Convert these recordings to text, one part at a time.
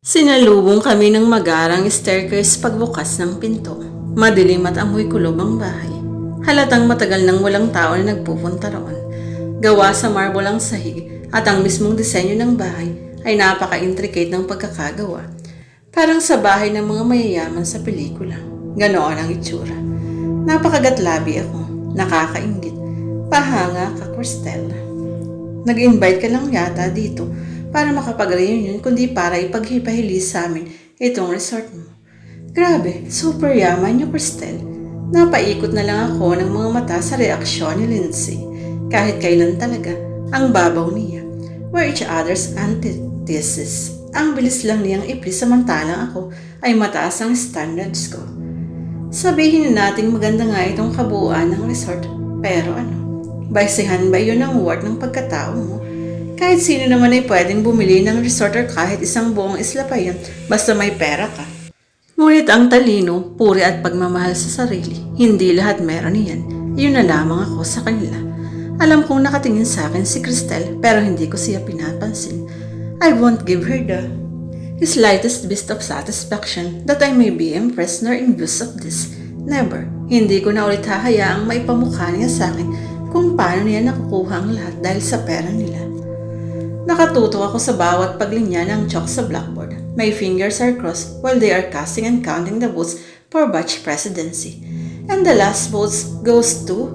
Sinalubong kami ng magarang staircase pagbukas ng pinto. Madilim at amoy kulob ang bahay. Halatang matagal nang walang tao na nagpupunta roon. Gawa sa marble ang sahig at ang mismong disenyo ng bahay ay napaka-intricate ng pagkakagawa. Parang sa bahay ng mga mayayaman sa pelikula. Ganoon ang itsura. Napakagatlabi ako. Nakakaingit. Pahanga ka, Cristel. Nag-invite ka lang yata dito para makapag-reunion kundi para ipaghipahili sa amin itong resort mo. Grabe, super yaman niyo, Cristel. Napaikot na lang ako ng mga mata sa reaksyon ni Lindsay. Kahit kailan talaga, ang babaw niya. We're each other's antithesis. Ang bilis lang niyang ipli samantalang ako ay mataas ang standards ko. Sabihin na nating maganda nga itong kabuuan ng resort, pero ano, baysihan ba yun ang worth ng pagkatao mo? Kahit sino naman ay pwedeng bumili ng resort or kahit isang buong isla pa yun, basta may pera ka. Ngunit ang talino, puri at pagmamahal sa sarili, hindi lahat meron niyan. Yun na lamang ako sa kanila. Alam kong nakatingin sa akin si Cristel pero hindi ko siya pinapansin. I won't give her the slightest bit of satisfaction that I may be impressed nor envious of this. Never. Hindi ko na ulit hahayaang maipamukha niya sa akin kung paano niya nakukuha ang lahat dahil sa pera nila. Nakatuto ako sa bawat paglinya ng chalk sa blackboard. My fingers are crossed while they are casting and counting the votes for batch presidency. And the last votes goes to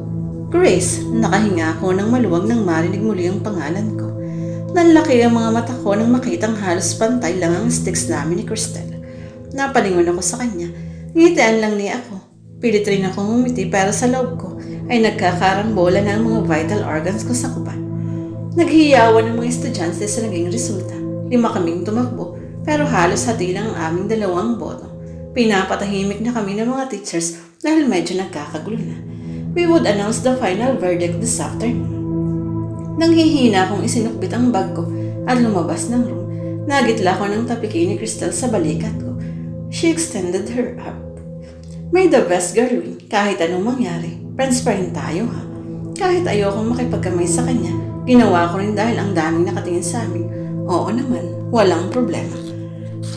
Grace. Nakahinga ako ng maluwag nang marinig muli ang pangalan ko. Nanlaki ang mga mata ko nang makitang halos pantay lang ang sticks namin ni Cristel. Napalingon ako sa kanya. Ngitian lang niya ako. Pilit rin akong umiti pero sa loob ko ay nagkakarambola na ang mga vital organs ko sa kuban. Naghihiyawan ng mga estudyante sa naging resulta. Lima kaming tumakbo, pero halos hati lang ang aming dalawang boto. Pinapatahimik na kami ng mga teachers dahil medyo nagkakagulo na. We would announce the final verdict this afternoon. Nanghihina akong isinukbit ang bag ko at lumabas ng room. Nagitla ko ng tapiki ni Crystal sa balikat ko. She extended her up. May the best girl. Kahit anong mangyari, friends pa rin tayo ha. Kahit ayokong makipagkamay sa kanya, ginawa ko rin dahil ang daming nakatingin sa amin. Oo naman, walang problema.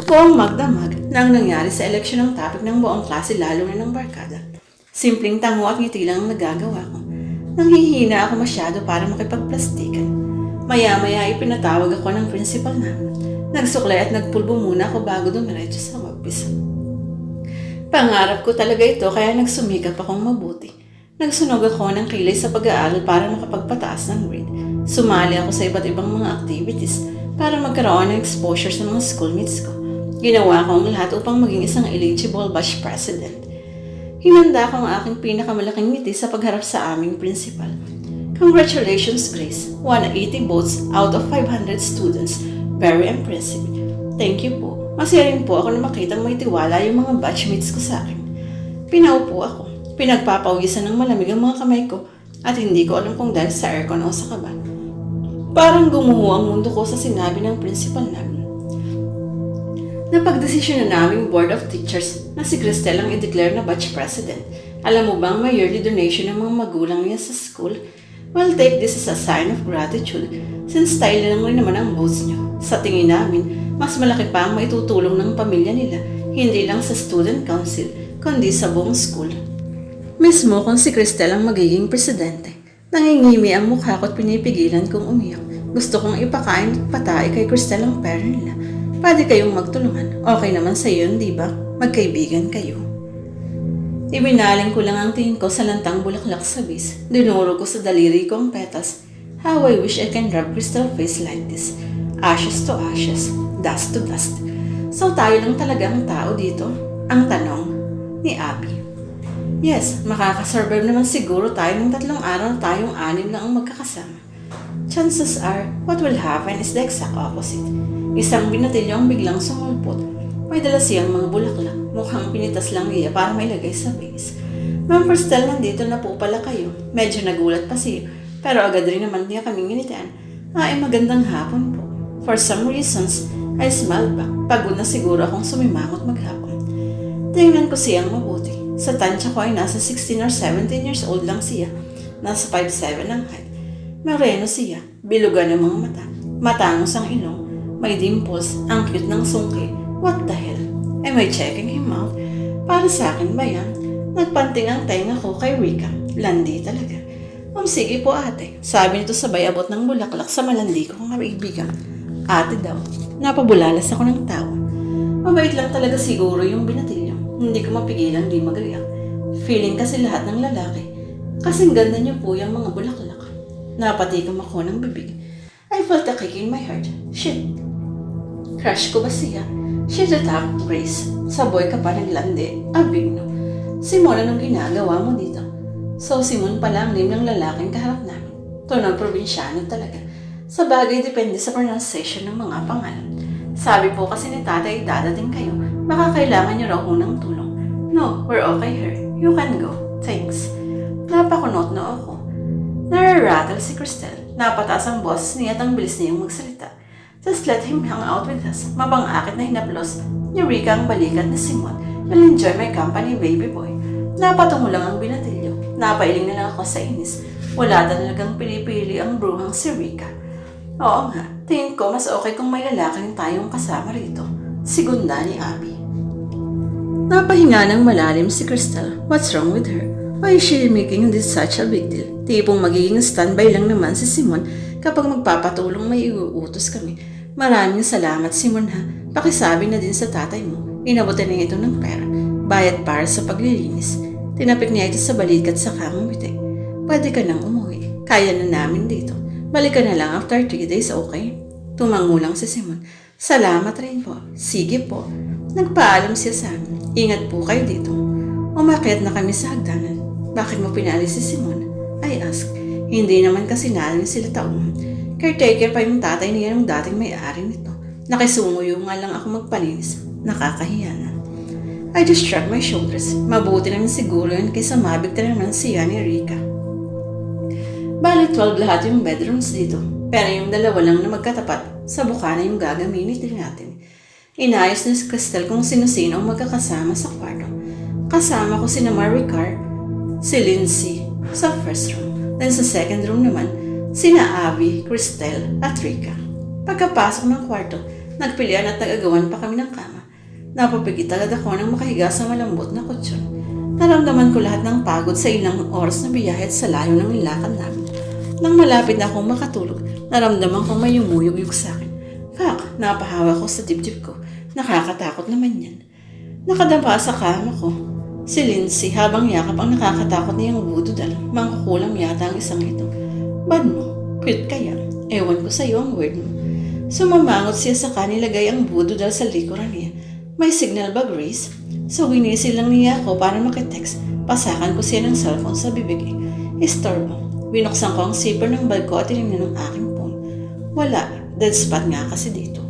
Buong magdamag na ang nangyari sa eleksyon ng topic ng buong klase lalo na ng barkada. Simpleng tango at ngiti lang ang nagagawa ko. Nanghihina ako masyado para makipagplastikan. Maya-maya ay pinatawag ako ng principal namin. Nagsuklay at nagpulbo muna ako bago dumiretso sa mag-umpisa. Pangarap ko talaga ito kaya nagsumikap akong mabuti. Nagsunog ako ng kilay sa pag-aaral para makapagpataas ng grade. Sumali ako sa iba't ibang mga activities para magkaroon ng exposure sa mga schoolmates ko. Ginawa ko ang lahat upang maging isang eligible batch president. Hinanda ko ang aking pinakamalaking ngiti sa pagharap sa aming principal. Congratulations, Grace. 180 votes out of 500 students. Very impressive. Thank you po. Masaya rin po ako na makitang may tiwala yung mga batchmates ko sa akin. Pinaupo ako. Pinagpapawisan ng malamig ang mga kamay ko at hindi ko alam kung dahil sa aircon o sa kaba. Parang gumuho ang mundo ko sa sinabi ng principal namin. Napagdesisyon na naming board of teachers na si Cristel ang i-declare na batch president. Alam mo bang may yearly donation ng mga magulang niya sa school? Well, take this as a sign of gratitude since tayo lang rin naman ang votes niyo. Sa tingin namin, mas malaki pa ang maitutulong ng pamilya nila, hindi lang sa student council, kundi sa buong school. Mismo kung si Cristel ang magiging presidente, nangingimi ang mukha ko at pinipigilan kong umiyak. Gusto kong ipakain at patay kay Cristel ang pera nila. Pwede kayong magtulungan. Okay naman sa iyo, di ba? Magkaibigan kayo. Ibinaling ko lang ang tingin ko sa lantang bulaklak sa bis. Dinuro ko sa daliri ko ang petas. How I wish I can rub crystal face like this. Ashes to ashes, dust to dust. So tayo lang talaga ang tao dito? Ang tanong ni Abby. Yes, makakasurvive naman siguro tayo ng tatlong araw tayong anim lang ang magkakasama. Chances are, what will happen is the exact opposite. Isang binatilyo ang biglang sumulpot. May dala siyang mga bulaklak. Mukhang pinitas lang niya para may lagay sa vase. Ma'am Perstel, nandito na po pala kayo. Medyo nagulat pa siya. Pero agad rin naman niya kaming nginitaan. Ay, magandang hapon po. For some reasons, I smiled back. Pagod na siguro akong sumimangot maghapon. Tingnan ko siyang mabuti. Sa tansya ko ay nasa 16 or 17 years old lang siya. Nasa 5'7 ang height. Moreno siya. Bilugan ang mga mata. Matangos ang ilong. May dimples, ang cute ng sungki. What the hell? Am I checking him out? Para sa akin ba yan? Nagpanting ang tenga ko kay Rika. Landi talaga. Um, sige po ate. Sabi nito sabay abot ng bulaklak sa malandi ko kong kaibigan. Ate daw, napabulalas ako ng tawa. Mabait lang talaga siguro yung binatilyo. Hindi ko mapigilan di magriyak. Feeling kasi lahat ng lalaki. Kasing ganda niyo po yung mga bulaklak. Napatikam ako ng bibig. I felt a kick in my heart. Shit. Crush ko ba siya? She's a top Grace. Sa boy ka pa naglandi. Abig no. Simon, anong ginagawa mo dito? So, Simon pala ang name ng lalaking kaharap namin. Tunog probinsyano talaga. Sa bagay, depende sa pronunciation ng mga pangalan. Sabi po kasi ni tatay, dadating kayo. Baka kailangan niyo raw unang tulong. No, we're okay here. You can go. Thanks. Napakunot na ako. Nararattle si Cristel. Napataas ang boss niya at ang bilis niyang magsalita. Just let him hang out with us. Mabang-akit na hinaplos ni Rika ang balikat ni Simon. You'll enjoy my company, baby boy. Napatungo lang ang binatilyo. Napailing na lang ako sa inis. Wala talagang pinipili ang bruhang si Rika. Oo nga, tingin ko mas okay kung may lalaking tayong kasama rito. Sigunda ni Abby. Napahinga ng malalim si Crystal. What's wrong with her? Why is she making this such a big deal? Tipong magiging standby lang naman si Simon kapag magpapatulong may iuutos kami. Maraming salamat Simon ha. Pakisabi na din sa tatay mo. Inabutan niya ito ng pera. Bayad para sa paglilinis. Tinapik niya ito sa balikat sa kamang bitik. Pwede ka nang umuwi. Kaya na namin dito. Balik ka na lang after 3 days, okay? Tumango lang si Simon. Salamat rin po. Sige po. Nagpaalam siya sa amin. Ingat po kayo dito. Umakyat na kami sa hagdanan. Bakit mo pinalis si Simon? I ask. Hindi naman kasi namin sila taon. Caretaker pa yung tatay niya ng dating may-ari nito. Nakisumuyo nga lang ako magpalinis. Nakakahiya na. I just shrugged my shoulders. Mabuti naman siguro yun kaysa mabigta naman siya ni Rika. Bali 12 lahat yung bedrooms dito. Pero yung dalawa lang na magkatapat, sa bukana yung gagamitin natin. Inayos ni Crystal kung sino-sino ang magkakasama sa kwarto. Kasama ko si Marie Carr, si Lindsay sa first room. Then sa second room naman, sina Abby, Cristel at Rika. Pagkapasok ng kwarto, nagpilian at nagagawan pa kami ng kama. Napapigit agad ako nang makahiga sa malambot na kutsyon. Naramdaman ko lahat ng pagod sa ilang oras na biyahe sa layo ng nilakad namin. Nang malapit na akong makatulog, naramdaman kong may umuyog-yug sa akin. Fuck, napahawa ko sa dibdib ko. Nakakatakot naman yan. Nakadapa sa kama ko. Si Lindsay habang yakap ang nakakatakot niyang voodoo doll. Mangkukulam yata ang isang ito. Bad mo, cute kaya. Ewan ko sa iyo ang word mo. Sumamangot siya sa kanilagay ang voodoo doll sa likuran niya. May signal ba, Grace? So, ginising lang niya ako para makitext. Pasakan ko siya ng cellphone sa bibig. Istorbo. Binuksan ko ang zipper ng bag ko at tinignan ng aking phone. Wala. Dead spot nga kasi dito.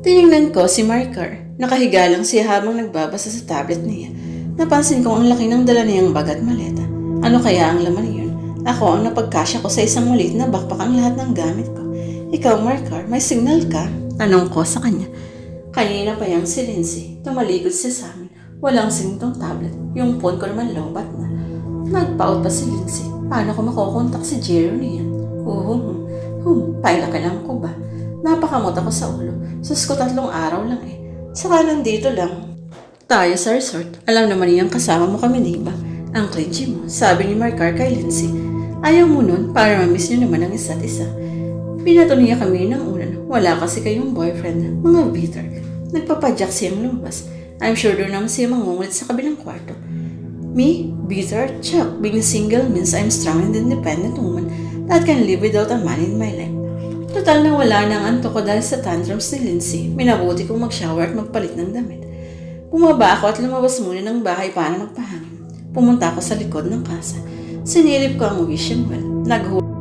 Tinignan ko si Marker. Nakahiga lang siya habang nagbabasa sa tablet niya. Napansin kong ang laki ng dala niyang bag at maleta. Ano kaya ang laman niyon? Ako ang napagkasya ko sa isang maliit na backpack ang lahat ng gamit ko. Ikaw, Marker, may signal ka? Tanong ko sa kanya. Kanina pa yung si Lindsay. Tumaligod siya sa amin. Walang singtong tablet. Yung phone ko naman lowbat na. Nagpaut pa si Lindsay. Paano ko makokontak si Jerry niyan? Oo, hmm. Hmm, pailakilang ko ba? Napakamot ako sa ulo. Sus ko tatlong araw lang eh. Saka nandito lang. Tayo sa resort. Alam naman niyang kasama mo kami, di ba? Ang clingy mo, sabi ni Marcar kay Lindsay. Ayaw mo nun para mamiss niyo naman ang isa't isa. Pinato niya kami ng ulan. Wala kasi kayong boyfriend. Mga bitter. Nagpapadyak siyang lumabas. I'm sure doon naman siya mangungulit sa kabilang kwarto. Me? Bitter? Chuck, being single means I'm strong and independent woman that can live without a man in my life. Total na wala nang antok ko dahil sa tantrums ni Lindsay. Minabuti kong mag-shower at magpalit ng damit. Bumaba ako at lumabas muna ng bahay para magpahangin. Pumunta ako sa likod ng kasa. Sinilip ko ang wishing well. Naghu